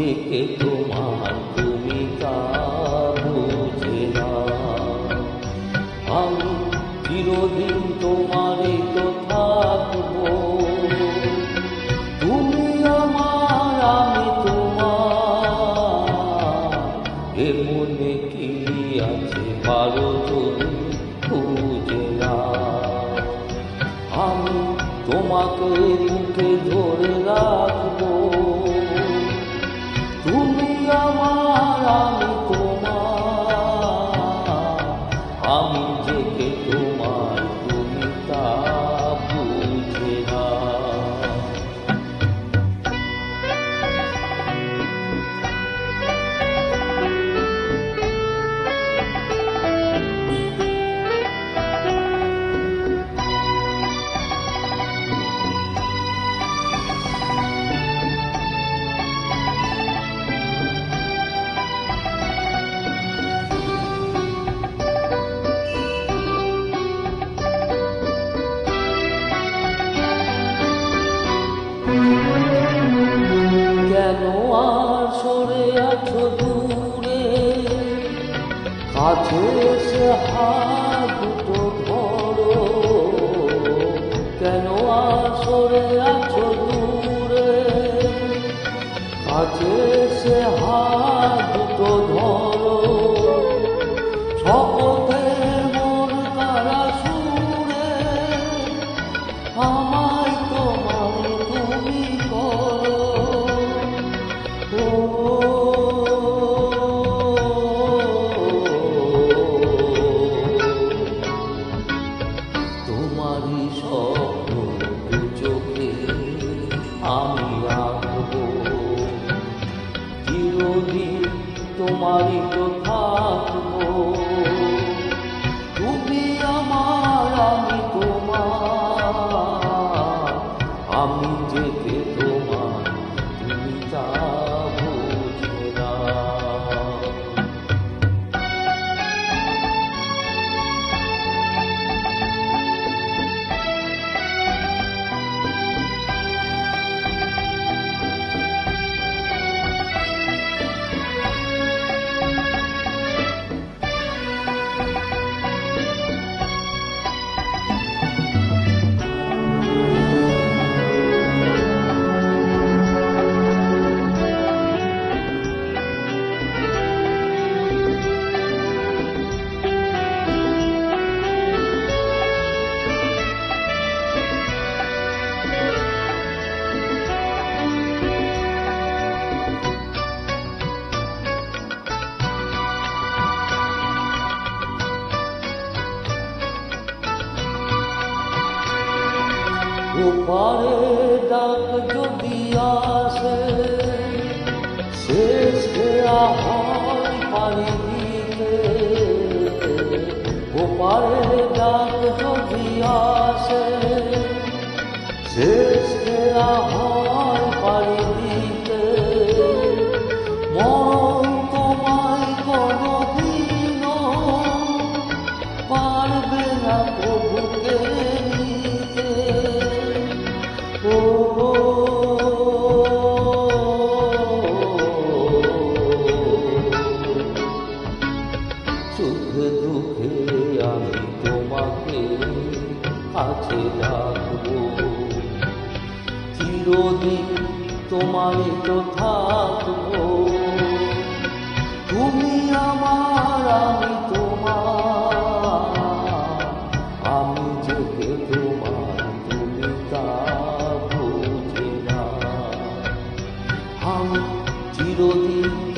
যে কে তোমার বুঝে আমি চিরদিন তো থাকব। তুমি আমার, আমি তোমার। এ মনে কি আছে পারো তুমি না। আমি তোমাকে বুকে ধরে রাখব। আমি কেন আর সরে আছো দূরে। কাছে এসে হাত দুটো ধরো। কেন আর সরে আছো দূরে? কাছে এসে হাত দুটো ধরো। শপথের ওপারে ডাক যদি আসে শেষ ফেরা হয় পারি দিতে ওপারে ডাক যদি আসে শেষ চিরদিন তোমারে তো থাকব, তুমি আমার, আমি তোমার। আমি যেতে তোমার তুমি তা আমি চিরদিন